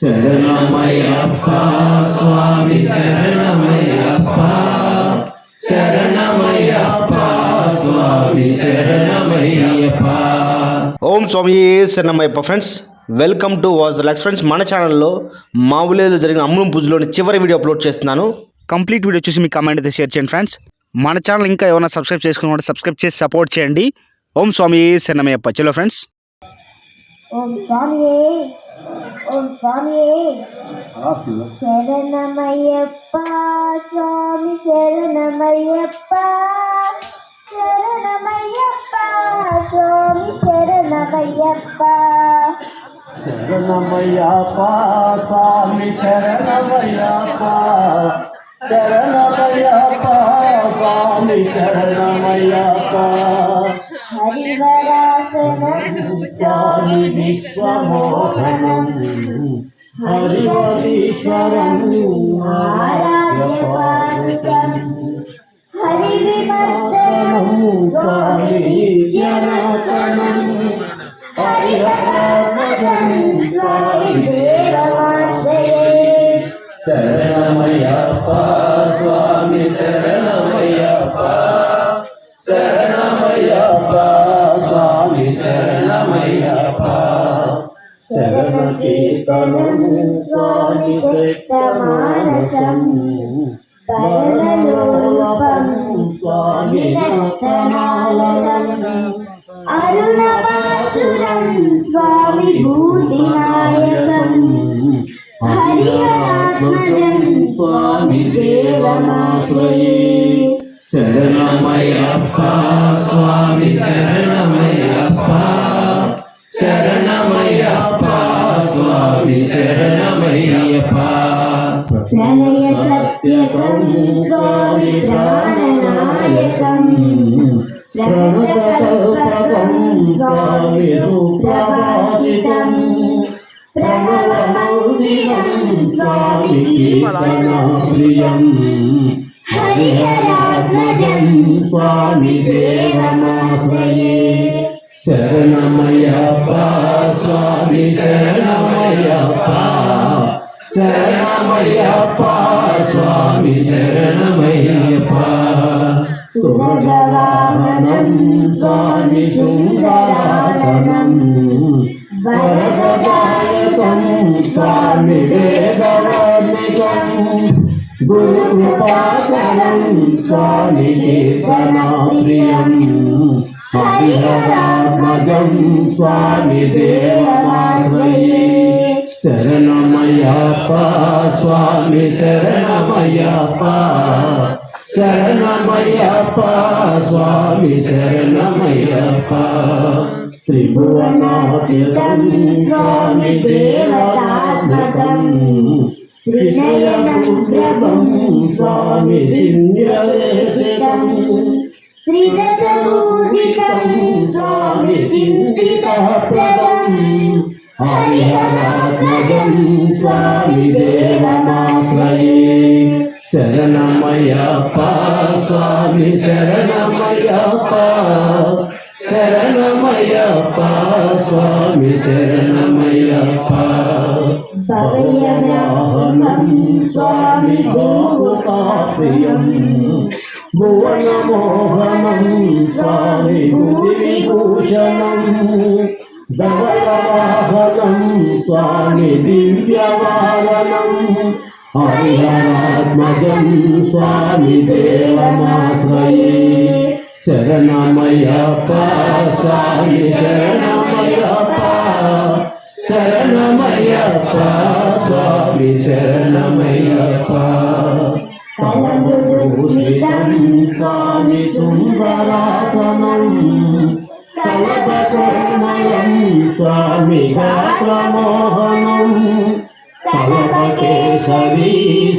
శరణమయ్యప్ప స్వామి శరణమయ్యప్ప శరణమయ్యప్ప స్వామి శరణమయ్యప్ప. ఓం స్వామి శరణమయ్యప్ప ఫ్రెండ్స్ వెల్కమ్ టు వాజ్ రిలాక్స్ ఫ్రెండ్స్. మన ఛానల్లో మా ఊళ్ళో జరిగిన అమ్ములం పూజలోని చివరి వీడియో అప్లోడ్ చేస్తున్నాను. కంప్లీట్ వీడియో చూసి మీ కమెంట్ అయితే షేర్ చేయండి ఫ్రెండ్స్. మన ఛానల్ ఇంకా ఏమైనా సబ్స్క్రైబ్ చేసుకున్నట్టు సబ్స్క్రైబ్ చేసి సపోర్ట్ చేయండి. ఓం స్వామి శరణమయ్యప్ప. చలో ఫ్రెండ్స్. ఓం ఓం స్వామియే శరణమయ్యప్ప స్వామి శరణమయ్యప్ప శరణమయ్యప్ప స్వామి శరణమయ్యప్ప శరణమయ్యప్ప స్వామి శరణమయ్యప్ప స్వామి శరణమయ్యప్ప. స్వామి విశ్వమోహనం హరివరీశ్వరం హరి స్వామి శరణమయ్యప్ప స్వామి శరణమయ్యప్ప దేవమాశ్రయే శరణమయ్యప్ప స్వామి శరణమయ్యప్ప శరణమయ్యప్ప స్వామి శరణమయ్యప్ప. ప్రణయ సత్యకం స్వామి ప్రాణనాయకం ప్రణతకల్పకం స్వామి రూపవాసితం ప్రణవమౌదిరం స్వామి కీర్తనాప్రియం హరిహరాత్మజం స్వామి దేవమాశ్రయే శరణమయ్యప్ప స్వామి శరణమయ్యప్ప శరణమయ్యప్ప స్వామి శరణమయ్యప్ప సుభగవాహనం స్వామి సుందరాసనం వరదదాయకం స్వామి వేదవర్ణికం గురుకృపాకరం స్వామి కీర్తనాప్రియం హరిహరాత్మజం స్వామి దేవమాశ్రయే శరణమయ్యప్ప స్వామి శరణమయ్యప్ప శరణమయ్యప్ప స్వామి శరణమయ్యప్ప త్రిభువనాచితం స్వామి దేవతాత్మకం త్రినయనుగ్రహం స్వామి దివ్యదేశికం శ్రీదశూజితం స్వామి చింతితప్రదం హరిహరాత్మజం స్వామి దేవమాశ్రయే శరణమయ్యప్ప స్వామి శరణమయ్యప్ప శరణమయ్యప్ప స్వామి శరణమయ్యప్ప. భవవాహనం స్వామి భువన మోహనం స్వామి భూషణం ధవలవాహనం స్వామి దివ్యవాహనం. హరిహరాత్మజం స్వామి దేవమాశ్రయే శరణమయ్యప్ప స్వామి శరణమయ్యప్ప శరణమయ్యప్ప స్వామి శరణమయ్యప్ప. పరమపూజితం స్వామి సుందరాసనం కలపకర్మయం స్వామి గాత్రమోహనం కలపకేశరీ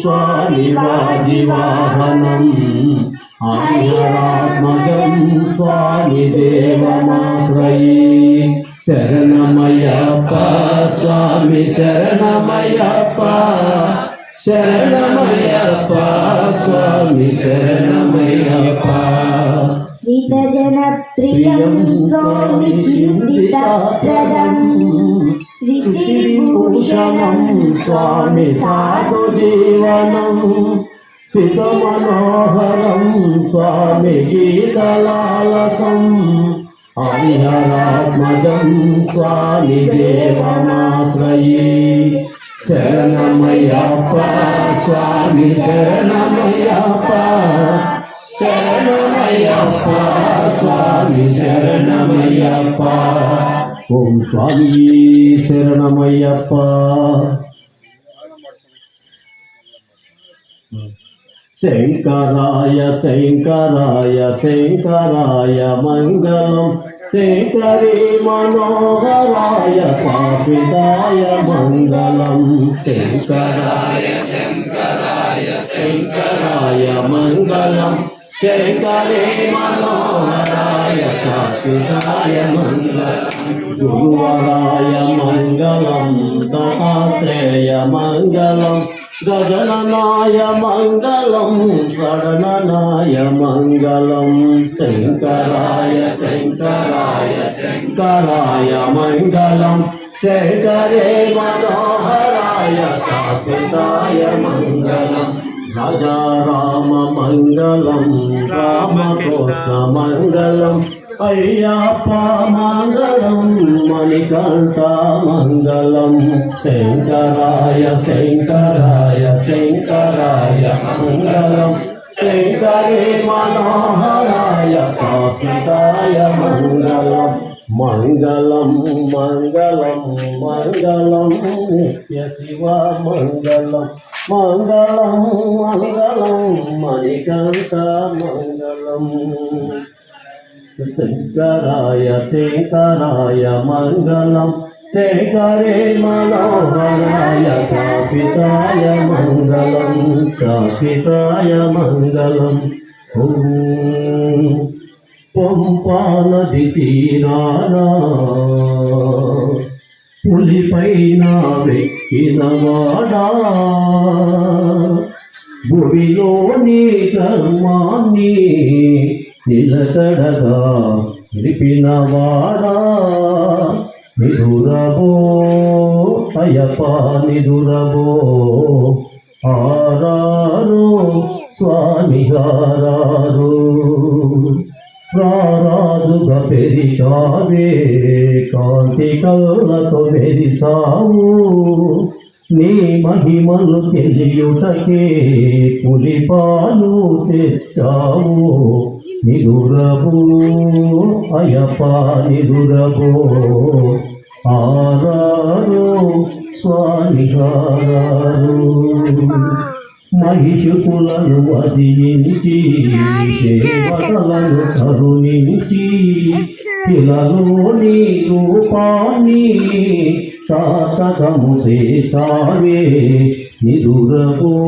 స్వామి వాజివాహనం హరిహరాత్మజం స్వామి దేవమాశ్రయే శరణమయప్ప స్వామి శరణమయప్ప శరణమయప్ప స్వామి శరణమయప్ప శ్రీతజనప్రియం స్వామి చింతితప్రదం భూషణం స్వామి సాధు జీవనం సిత మనోహరం స్వామి గీతలాలసం. హరిహరాత్మజం స్వామి దేవమాశ్రయీ. శరణమయ్యప్ప స్వామి శరణమయ్యప్ప. శరణమయ్యప్ప స్వామి శరణమయ్యప్ప. ఓం స్వామి శరణమయ్యప్ప. శంకరాయ శంకరాయ శంకరాయ మంగళం. శంకరే మనోహరాయ శాశ్వతాయ మంగళం. శంకరాయ శంకరాయ శంకరాయ మంగళం. శంకరే మనోహర శాశ్వతాయ మంగళం గురువరాయ మంగళం దత్తాత్రేయ మంగళం గగననాయ మంగళం గణనాయ మంగళం శంకరాయ శంకరాయ శంకరాయ మంగళం. శంకరే మనోహరాయ శాశ్వతాయ మంగళం. రాజా రామ మంగళం రామకృష్ణ మంగళం. అయ్యప్ప మంగళం మణికంఠ మంగళం శంకరాయ శంకరాయ శంకరాయ మంగళం. శంకరే మనోహరాయ శాశ్వతాయ మంగళం. మంగళం మంగళం మంగళం నిత్య శివ మంగళం. మంగళం మంగళం మణికంఠ మంగళం. శంకరాయ శంకరాయ మంగళం. శంకరే మనోహరాయ శాశ్వతాయ మంగళం. శాశ్వతాయ మంగళం. పంపా నది తీరానా పులిపైన వెక్కినవాడా భూమిలోని కర్మాన్ని నిలకడగా నిలిపినవాడా నిదురబో అయప నిదురబో. ఆరారు స్వామి గారారు రారాజుగా పెరిగావే కాంతి కళ్ళతో మెరిసావు. నీ మహిమను తెలియుటకే పులిపాలు తెచ్చావు. నిదురబో అయ్యప్ప నిదురబో ఆరారు స్వామి మహిషుకులను వదిలించి దేవతలను కరుణించి పిలలోని రూపాన్ని సాతకము చేసావే నిదురబో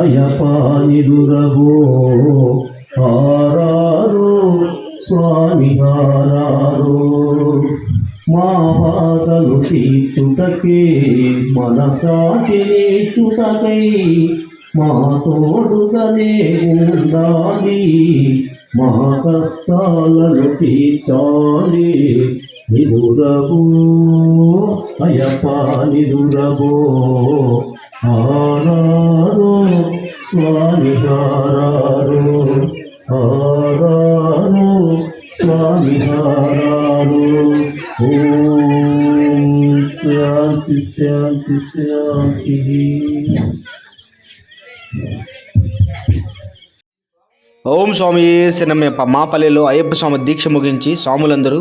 అయ్యప్ప నిదురబో. హారారు స్వామి హారారు. మా బాధలు తీర్చుటకే మనసాటిని చుటకై మా తోడుగానే ఉండాలి మా కష్టాలను తీర్చాలి. నిదురబో అయ్యప్ప నిదురబో ఆరారు స్వామి హారారు ఆరారో స్వామి హారారు ఓం శాంతి శాంతి శాంతి. ఓం స్వామి శరణమయ్యప్ప మాపల్లెలో అయ్యప్ప స్వామి దీక్ష ముగించి స్వాములందరూ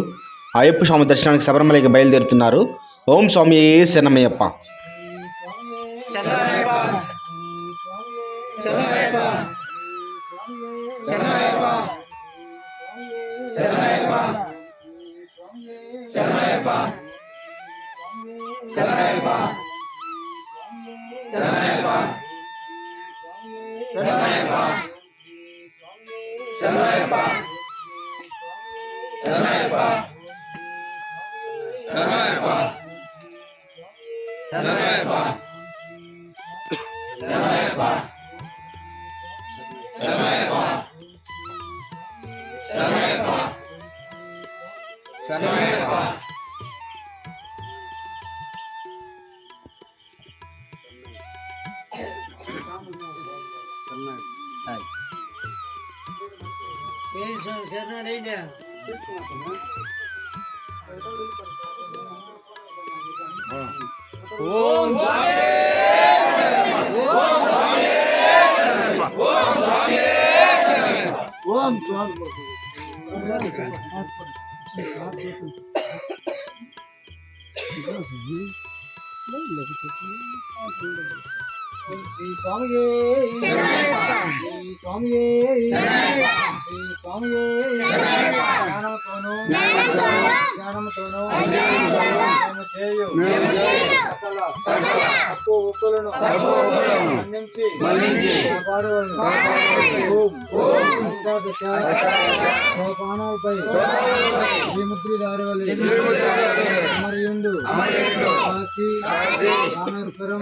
అయ్యప్ప స్వామి దర్శనానికి శబరిమలకి బయలుదేరుతున్నారు. ఓం స్వామి శరణమయ్యప్ప. చెన్నయ్యప్ప సమయప ఓం స్వామి ఓం స్వామి Thank you. స్వామియే స్వామియే స్వామియే జ్ఞానముతోను జ్ఞానముతోను చేయు సకల తప్పు మన్నించి కాపాడవలను. ఓం అష్టాదశ కాశీ రామేశ్వరం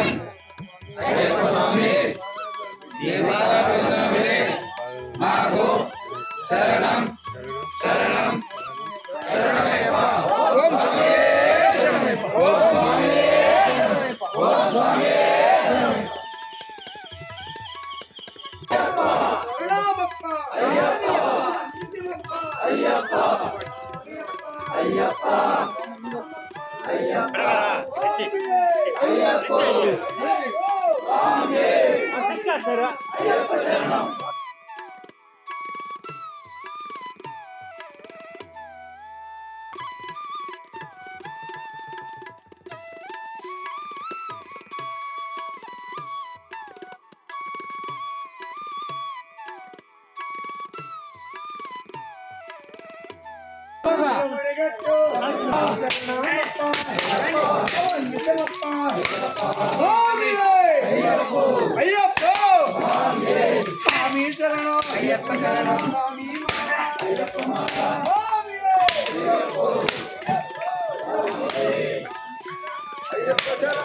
ఉన్నత దేశములు ఏక చక్రాధిపతి వలె పరిపాలించు ఓం శ్రీ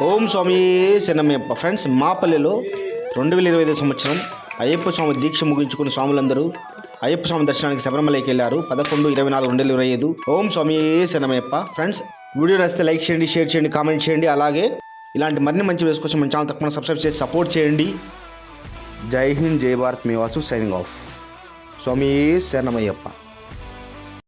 ఓం స్వామి శరణమయ్యప్ప ఫ్రెండ్స్ మాపల్లెలో రెండు వేల ఇరవై ఐదు సంవత్సరం అయ్యప్ప స్వామి దీక్ష ముగించుకున్న స్వాములందరూ అయ్యప్ప స్వామి దర్శనానికి శబరిమలకి వెళ్ళారు. పదకొండు ఇరవై నాలుగు రెండు వేల ఇరవై ఐదు. ఓం స్వామి శరణమయ్యప్ప ఫ్రెండ్స్ వీడియో నచ్చితే లైక్ చేయండి షేర్ చేయండి కామెంట్ చేయండి. అలాగే ఇలాంటి మరిన్ని మంచి వీడియోస్ కోసం మన ఛానల్ తప్పకుండా సబ్స్క్రైబ్ చేసి సపోర్ట్ చేయండి. జై హింద్ జై భారత్. మీ వాసు సైనింగ్ ఆఫ్. స్వామి శరణమయ్యప్ప.